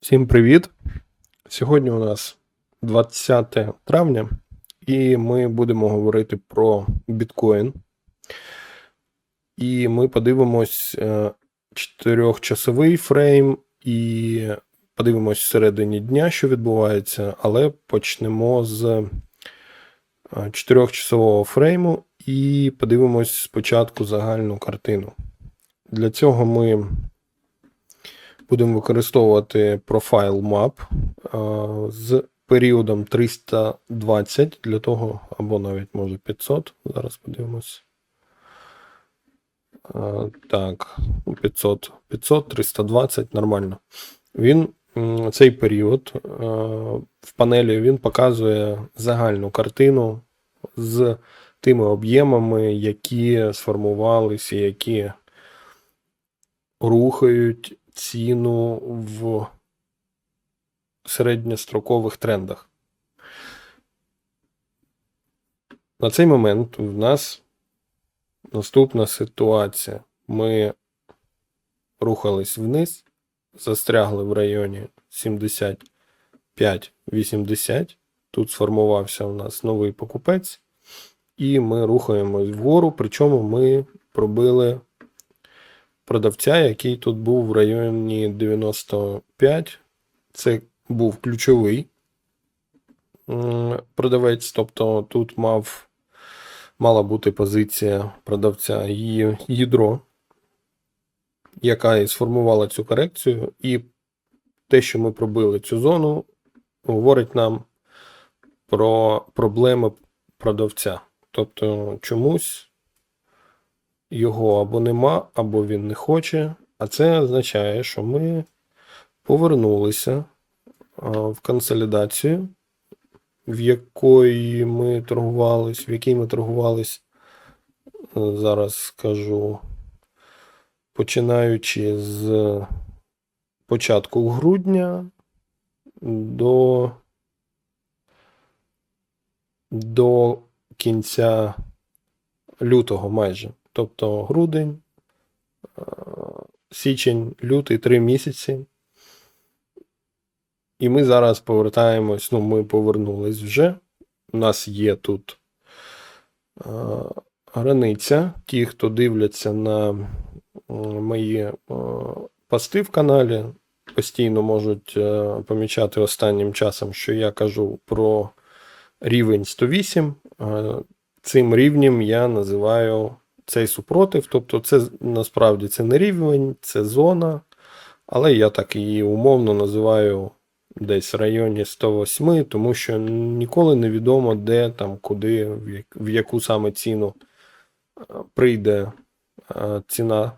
Всім привіт! Сьогодні у нас 20 травня, і ми будемо говорити про біткоін. І ми подивимось е, чотирьохчасовий фрейм і подивимось всередині дня, що відбувається, але почнемо з е, чотирьохчасового фрейму і подивимось спочатку загальну картину. Для цього ми будемо використовувати профайл map е, з періодом 320 для того, або навіть може 500. Зараз подивимось. Е, Так, ну, 500, 500, 320, нормально. Він цей період е, в панелі він показує загальну картину з тими об'ємами, які сформувалися, які рухають ціну в середньострокових трендах. На цей момент в нас наступна ситуація. Ми рухались вниз, застрягли в районі 75-80. Тут сформувався у нас новий покупець, і ми рухаємось вгору, причому ми пробили продавця, який тут був в районі 95. Це був ключовий продавець, тобто тут мав, мала бути позиція продавця її ядро, яка і сформувала цю корекцію, і те, що ми пробили цю зону, говорить нам про проблеми продавця. Тобто чомусь його або нема, або він не хоче. А це означає, що ми повернулися в консолідацію, в якої ми торгувались, в якій ми торгувались, е, зараз скажу, починаючи з початку грудня до, до кінця лютого майже. Тобто грудень, е, січень, лютий, три місяці. І ми зараз повертаємось, ну, ми повернулись вже. У нас є тут е, границя. Ті, хто дивляться на м, мої е, пости в каналі, постійно можуть е, помічати останнім часом, що я кажу про рівень 108. Е, Цим рівнем я називаю цей супротив. Тобто, це насправді це не рівень, це зона. Але я так її умовно називаю десь в районі 108, тому що ніколи не відомо, де там, куди, в, яку саме ціну е, прийде е, ціна,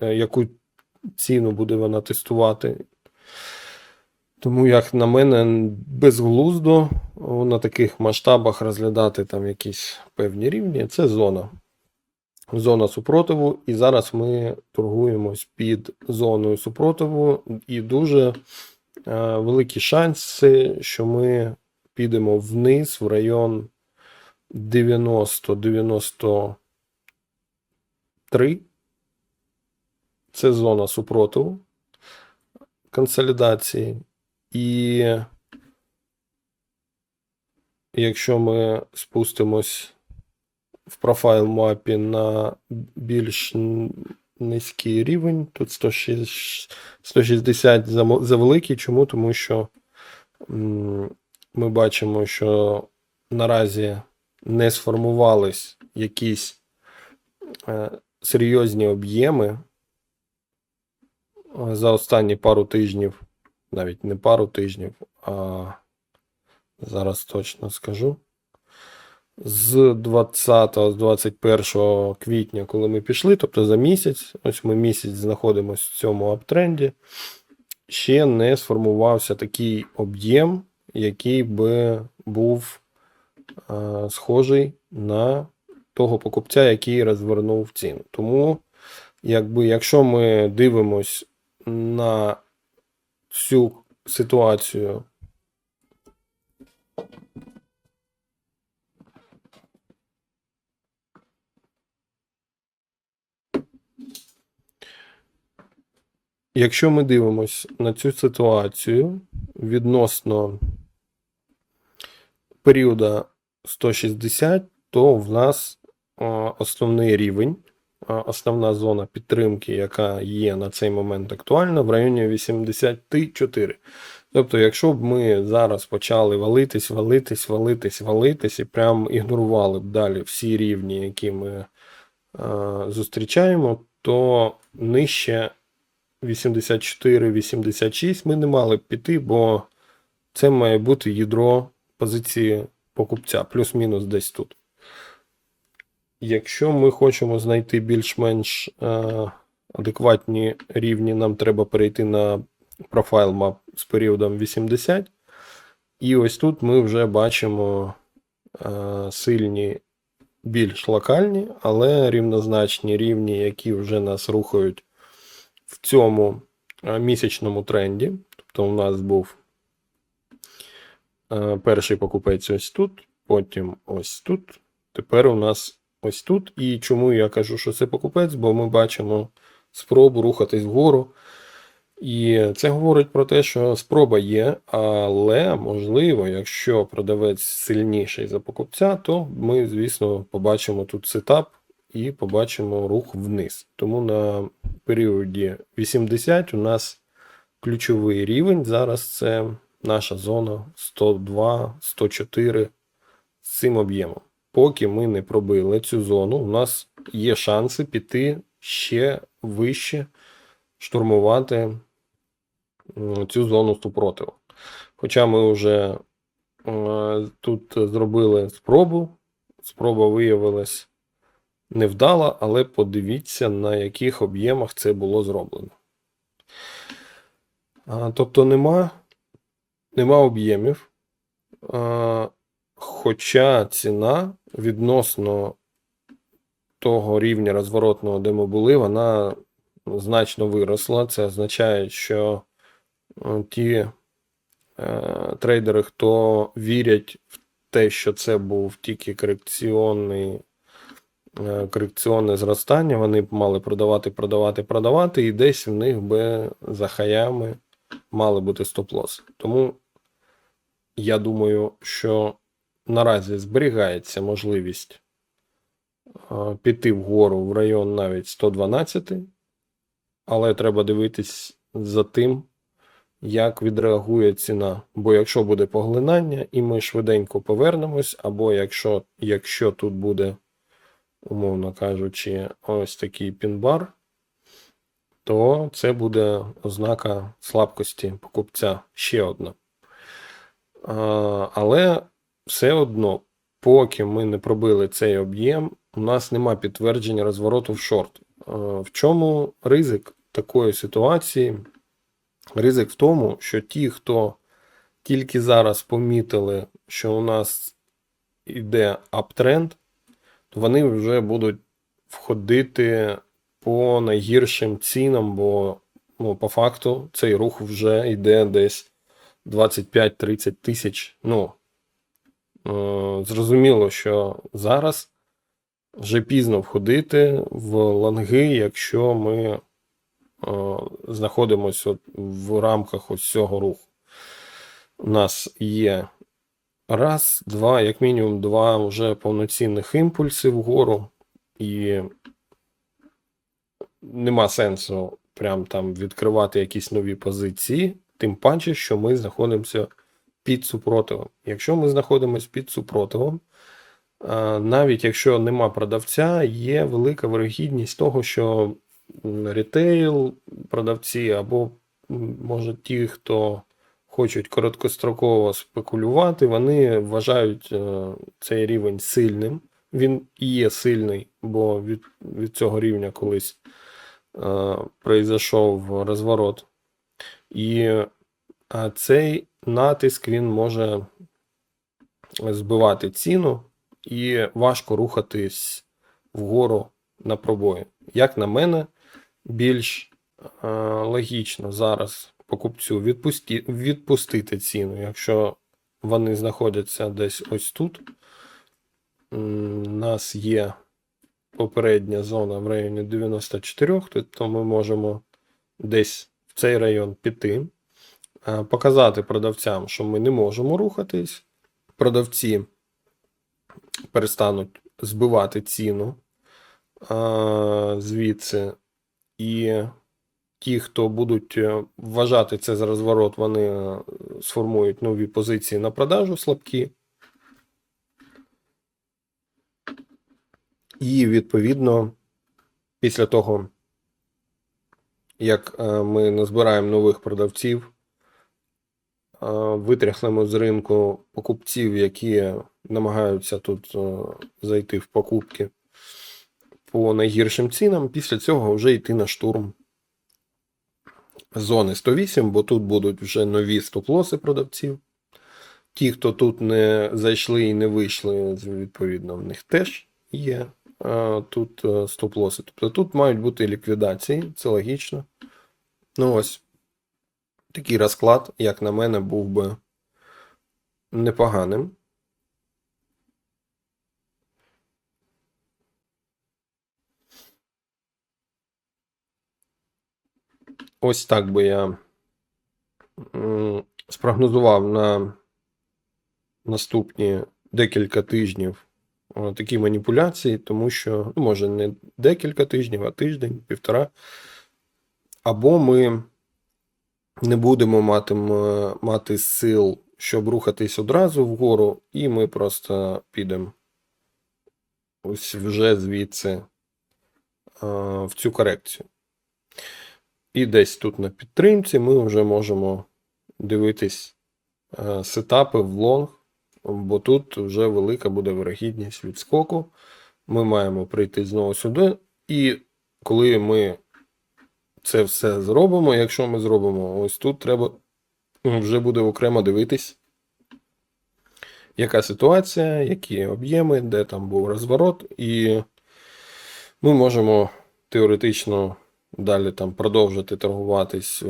е, яку ціну буде вона тестувати. Тому, як на мене, безглуздо на таких масштабах розглядати там якісь певні рівні. Це зона. Зона супротиву. І зараз ми торгуємось під зоною супротиву, і дуже е, великі шанси, що ми підемо вниз в район 90-93. Це зона супротиву консолідації. І якщо ми спустимось в профайл мапі на більш низький рівень, тут 160 160 за. Чому? Тому що ми бачимо, що наразі не сформувались якісь е, серйозні об'єми е, за останні пару тижнів навіть не пару тижнів, а зараз точно скажу. З 20 з 21 квітня, коли ми пішли, тобто за місяць, ось ми місяць знаходимося в цьому аптренді, ще не сформувався такий об'єм, який би був е, схожий на того покупця, який розвернув ціну. Тому, якби, якщо ми дивимось на цю ситуацію. Якщо ми дивимося на цю ситуацію відносно періоду 160, то в нас основний рівень, основна зона підтримки, яка є на цей момент актуальна, в районі 84. Тобто, якщо б ми зараз почали валитись, валитись, валитись, валитись і прям ігнорували б далі всі рівні, які ми е, зустрічаємо, то нижче 84-86 ми не мали б піти, бо це має бути ядро позиції покупця, плюс-мінус десь тут. Якщо ми хочемо знайти більш-менш е, адекватні рівні, нам треба перейти на профайл мап з періодом 80. І ось тут ми вже бачимо е, сильні, більш локальні, але рівнозначні рівні, які вже нас рухають в цьому е, місячному тренді. Тобто у нас був е, перший покупець ось тут, потім ось тут. Тепер у нас ось тут. І чому я кажу, що це покупець? Бо ми бачимо спробу рухатись вгору. І це говорить про те, що спроба є, але можливо, якщо продавець сильніший за покупця, то ми, звісно, побачимо тут сетап і побачимо рух вниз. Тому на періоді 80 у нас ключовий рівень. Зараз це наша зона 102-104 з цим об'ємом. Поки ми не пробили цю зону, у нас є шанси піти ще вище, штурмувати цю зону супротиву. Хоча ми вже е, тут зробили спробу, спроба виявилась невдала, але подивіться, на яких об'ємах це було зроблено. А, тобто нема, нема об'ємів. Хоча ціна відносно того рівня розворотного, де ми були, вона значно виросла. Це означає, що е, ті е, трейдери, хто вірять в те, що це був тільки корекційний, корекційне зростання, вони мали продавати, продавати, продавати, і десь в них би за хаями мали бути стоп-лоси. Тому я думаю, що наразі зберігається можливість е, піти вгору в район навіть 112, але треба дивитись за тим, як відреагує ціна. Бо якщо буде поглинання, і ми швиденько повернемось, або якщо, якщо тут буде, умовно кажучи, ось такий пінбар, то це буде ознака слабкості покупця ще одна. Але все одно, поки ми не пробили цей об'єм, у нас нема підтвердження розвороту в шорт. В чому ризик такої ситуації? Ризик в тому, що ті, хто тільки зараз помітили, що у нас йде аптренд, вони вже будуть входити по найгіршим цінам, бо ну, по факту цей рух вже йде десь 25-30 тисяч. Ну, е, зрозуміло, що зараз вже пізно входити в лонги, якщо ми е, знаходимося в рамках ось цього руху. У нас є раз, два, як мінімум, два вже повноцінних імпульси вгору, і нема сенсу прям там відкривати якісь нові позиції, тим паче, що ми знаходимося під супротивом. Якщо ми знаходимося під супротивом, навіть якщо нема продавця, є велика вирогідність того, що м, ретейл, продавці або може ті, хто хочуть короткостроково спекулювати, вони вважають е, цей рівень сильним. Він є сильний, бо від, від цього рівня колись е, произойшов розворот. І е, цей натиск він може збивати ціну і важко рухатись вгору на пробої. Як на мене, більш е, логічно зараз покупцю відпусти, відпустити ціну, якщо вони знаходяться десь ось тут. У нас є попередня зона в районі 94, тобто ми можемо десь в цей район піти, е, показати продавцям, що ми не можемо рухатись. Продавці перестануть збивати ціну е, звідси. І ті, хто будуть е, вважати це за розворот, вони е, сформують нові позиції на продажу слабкі. І відповідно, після того, як е, ми назбираємо нових продавців, витряхнемо з ринку покупців, які намагаються тут зайти в покупки по найгіршим цінам, після цього вже йти на штурм зони 108, бо тут будуть вже нові стоп-лоси продавців. Ті, хто тут не зайшли і не вийшли, відповідно, в них теж є а, тут е, стоп-лоси. Тобто тут мають бути ліквідації, це логічно. Ну ось такий розклад, як на мене, був би непоганим. Ось так би я спрогнозував на наступні декілька тижнів такі маніпуляції, тому що, ну, може, не декілька тижнів, а тиждень, півтора. Або ми не будемо мати, мати сил, щоб рухатись одразу вгору, і ми просто підемо ось вже звідси е, в цю корекцію. І десь тут на підтримці ми вже можемо дивитись е, сетапи в лонг, бо тут вже велика буде вирогідність відскоку. Ми маємо прийти знову сюди. І коли ми це все зробимо, якщо ми зробимо, ось тут треба вже буде окремо дивитись, яка ситуація, які об'єми, де там був розворот, і ми можемо теоретично далі там продовжити торгуватись е,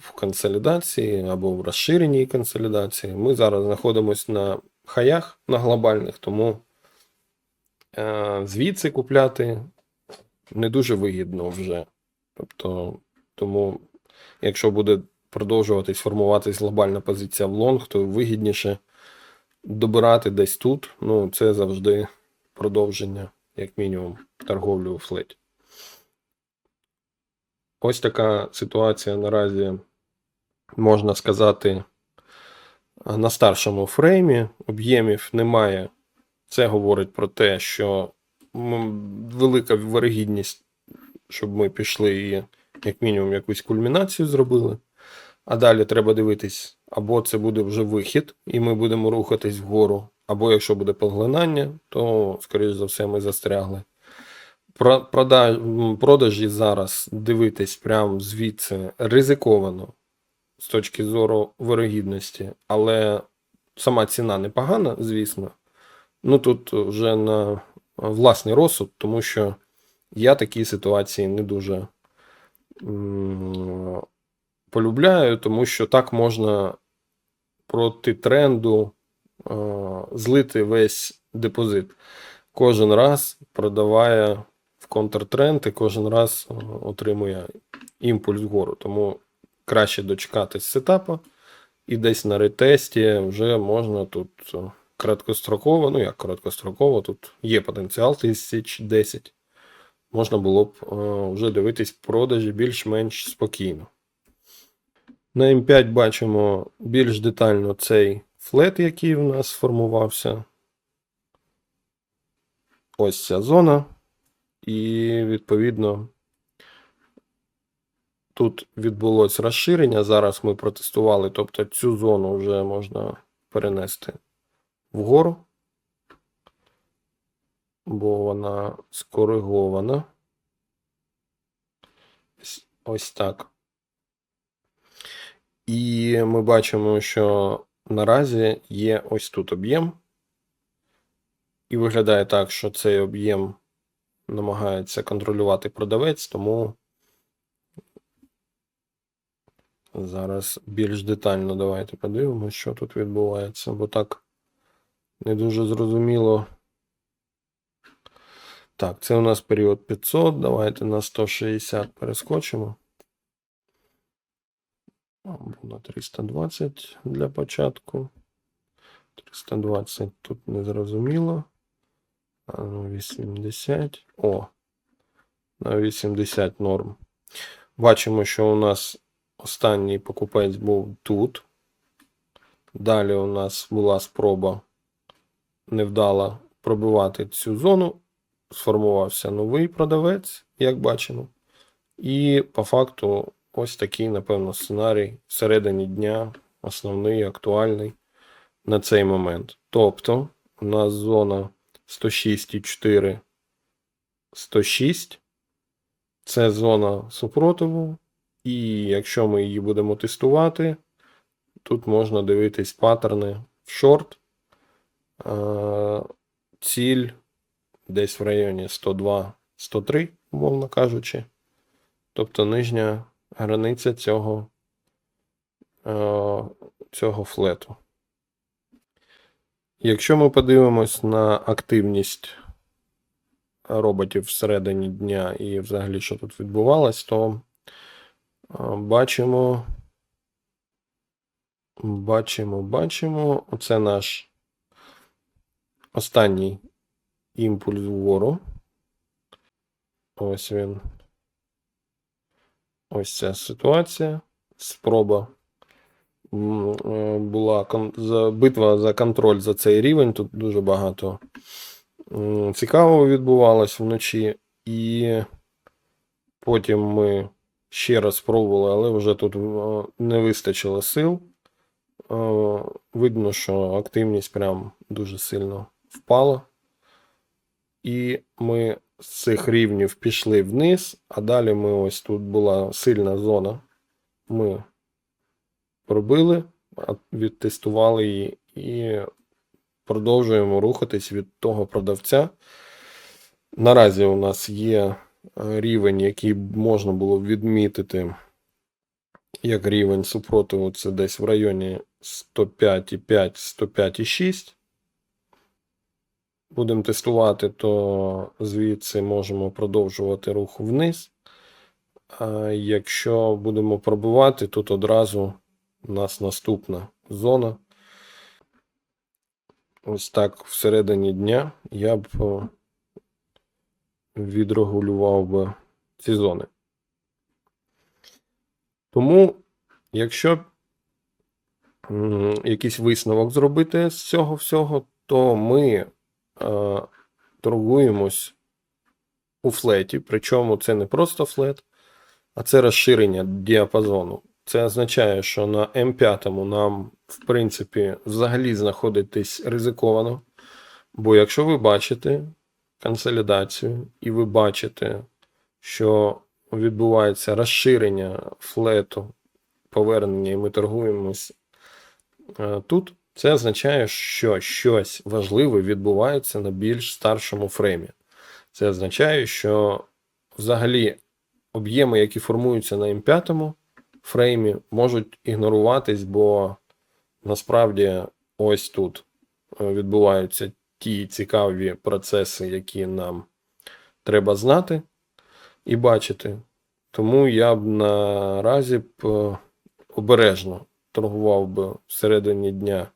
в консолідації або в розширеній консолідації. Ми зараз знаходимося на хаях на глобальних, тому е, звідси купляти не дуже вигідно вже. Тобто, тому, якщо буде продовжуватись формуватись глобальна позиція в лонг, то вигідніше добирати десь тут. Ну, це завжди продовження, як мінімум, торговлі у флеті. Ось така ситуація наразі, можна сказати, на старшому фреймі. Об'ємів немає. Це говорить про те, що велика вирогідність, щоб ми пішли і, як мінімум, якусь кульмінацію зробили. А далі треба дивитись, або це буде вже вихід, і ми будемо рухатись вгору, або якщо буде поглинання, то, скоріш за все, ми застрягли. Продажі зараз дивитись прямо звідси ризиковано з точки зору вирогідності, але сама ціна непогана, звісно. Ну тут вже на власний розсуд, тому що я такі ситуації не дуже полюбляю, тому що так можна проти тренду злити весь депозит. Кожен раз продаває контртренд і кожен раз е, отримує імпульс вгору. Тому краще дочекатись сетапу, і десь на ретесті вже можна тут е, короткостроково, ну як короткостроково, тут є потенціал 1010. Можна було б е, вже дивитись продажі більш-менш спокійно. На М5 бачимо більш детально цей флет, який в нас сформувався. Ось ця зона. І відповідно тут відбулось розширення. Зараз ми протестували, тобто цю зону вже можна перенести вгору, бо вона скоригована. Ось- так. І ми бачимо, що наразі є ось тут об'єм. І виглядає так, що цей об'єм намагається контролювати продавець, тому зараз більш детально давайте подивимося, що тут відбувається, бо так не дуже зрозуміло. Так, це у нас період 500. Давайте на 160 перескочимо. Або на 320 для початку. 320 тут не зрозуміло. А ну 80. О, на 80 норм. Бачимо, що у нас останній покупець був тут. Далі у нас була спроба невдала пробивати цю зону. Сформувався новий продавець, як бачимо. І по факту ось такий, напевно, сценарій всередині дня, основний, актуальний на цей момент. Тобто, у нас зона 106,4, 106. Це зона супротиву. І якщо ми її будемо тестувати, тут можна дивитись паттерни в шорт. Ціль десь в районі 102-103, умовно кажучи. Тобто нижня границя цього, е, цього флету. Якщо ми подивимось на активність роботів всередині дня і взагалі, що тут відбувалось, то е, бачимо, бачимо, бачимо, оце наш останній імпульс вгору. Ось він. Ось ця ситуація. Спроба була битва за контроль за цей рівень. Тут дуже багато цікавого відбувалось вночі. І потім ми ще раз спробували, але вже тут е, не вистачило сил. Е, Видно, що активність прям дуже сильно впала. І ми з цих рівнів пішли вниз, а далі ми ось тут була сильна зона. Ми пробили, відтестували її і продовжуємо рухатись від того продавця. Наразі у нас є е, рівень, який можна було відмітити як рівень супротиву, це десь в районі 105,5-105,6 будемо тестувати, то звідси можемо продовжувати рух вниз. А якщо будемо пробувати, тут одразу у нас наступна зона. Ось так всередині дня я б е, відрегулював би ці зони. Тому, якщо якийсь висновок зробити з цього всього, то ми е, торгуємось у флеті. Причому це не просто флет, а це розширення діапазону. Це означає, що на М5 нам, в принципі, взагалі знаходитись ризиковано. Бо якщо ви бачите консолідацію, і ви бачите, що відбувається розширення флету, повернення, і ми торгуємось е, тут, це означає, що щось важливе відбувається на більш старшому фреймі. Це означає, що взагалі об'єми, які формуються на М5 фреймі, можуть ігноруватись, бо насправді ось тут е, відбуваються ті цікаві процеси, які нам треба знати і бачити. Тому я б наразі б е, обережно торгував би всередині дня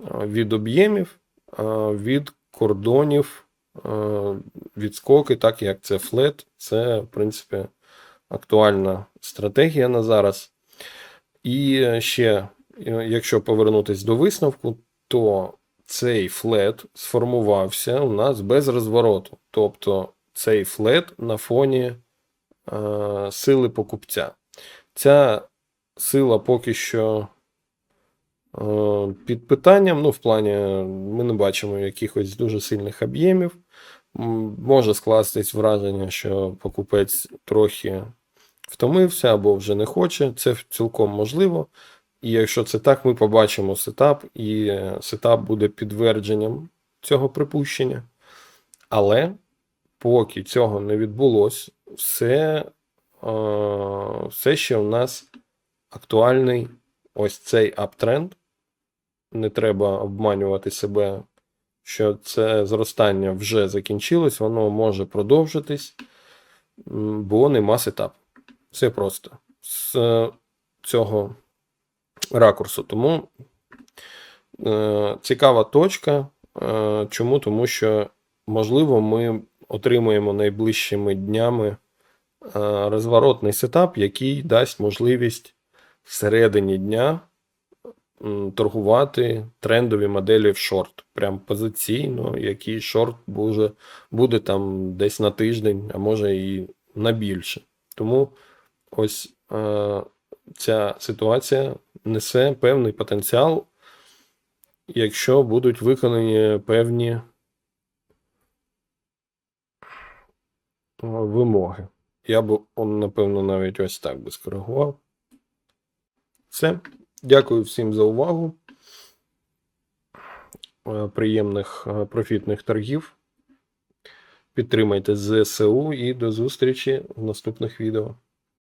е, від об'ємів, від кордонів, відскоки, так як це флет, це, в принципі, актуальна стратегія на зараз. І ще, е, якщо повернутися до висновку, то цей флет сформувався у нас без розвороту. Тобто цей флет на фоні е, сили покупця. Ця сила поки що е, під питанням. Ну, в плані, ми не бачимо якихось дуже сильних об'ємів. Може скластись враження, що покупець трохи втомився або вже не хоче. Це цілком можливо. І якщо це так, ми побачимо сетап, і е, сетап буде підтвердженням цього припущення. Але поки цього не відбулось, все, е, все ще у нас актуальний ось цей аптренд. Не треба обманювати себе, що це зростання вже закінчилось, воно може продовжитись, бо нема сетапу. Все просто. З цього ракурсу. Тому е, цікава точка. Е, чому? Тому що, можливо, ми отримуємо найближчими днями е, розворотний сетап, який дасть можливість всередині дня торгувати трендові моделі в шорт. Прям позиційно, який шорт буде, буде там десь на тиждень, а може і на більше. Тому ось е, ця ситуація несе певний потенціал, якщо будуть виконані певні е, вимоги. Я б, напевно, навіть ось так би скоригував. Все. Дякую всім за увагу. Е, Приємних е, профітних торгів. Підтримайте ЗСУ і до зустрічі в наступних відео.